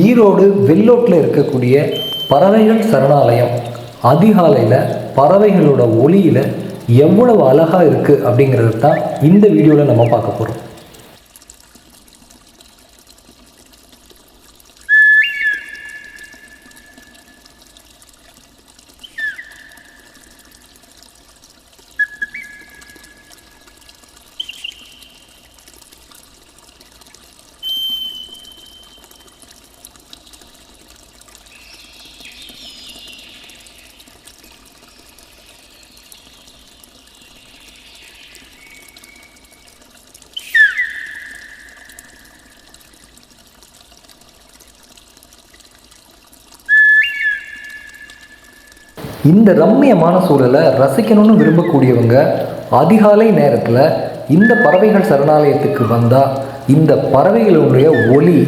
ஈரோடு வெள்ளோட்டில் இருக்கக்கூடிய பறவைகள் சரணாலயம். அதிகாலையில் பறவைகளோட ஒளியில் எவ்வளவு அழகாக இருக்குது அப்படிங்கிறது தான் இந்த வீடியோவில் நம்ம பார்க்க போகிறோம் இந்த ரம்மியமான சூழலை ரசிக்கணும்னு விரும்பக்கூடியவங்க அதிகாலை நேரத்தில் இந்த பறவைகள் சரணாலயத்துக்கு வந்தால் இந்த பறவைகளுடைய ஒளி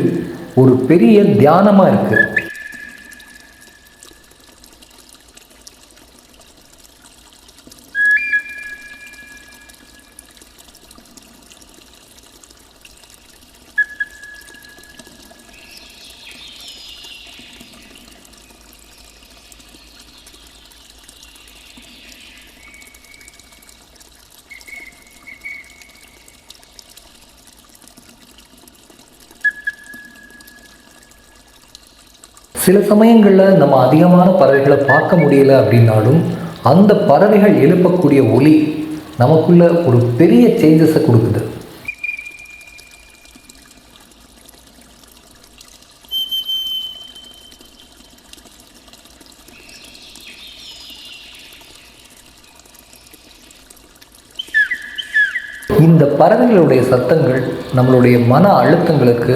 ஒரு பெரிய தியானமாக இருக்குது சில சமயங்களில் நம்ம அதிகமான பறவைகளை பார்க்க முடியல அப்படின்னாலும் அந்த பறவைகள் எழுப்பக்கூடிய ஒளி நமக்குள்ள ஒரு பெரிய சேஞ்சஸை கொடுக்குது. இந்த பறவைகளுடைய சத்தங்கள் நம்மளுடைய மன அழுத்தங்களுக்கு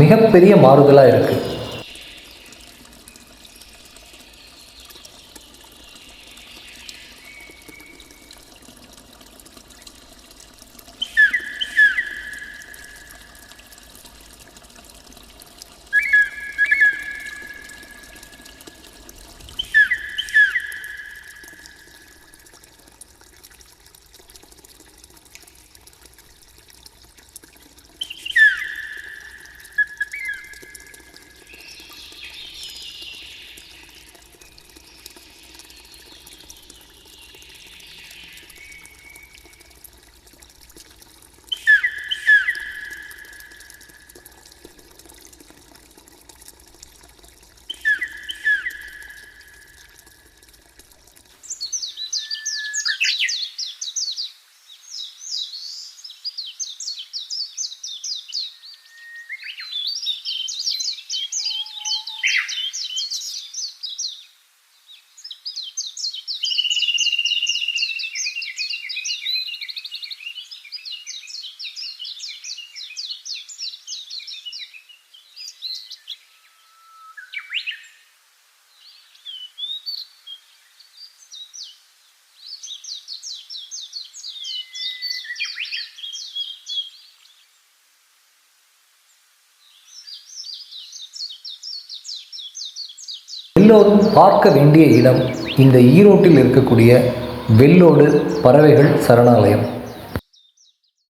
மிகப்பெரிய மாறுதலாக இருக்குது எல்லோரும் பார்க்க வேண்டிய இடம் இந்த ஈரோட்டில் இருக்கக்கூடிய வெள்ளோடு பறவைகள் சரணாலயம்.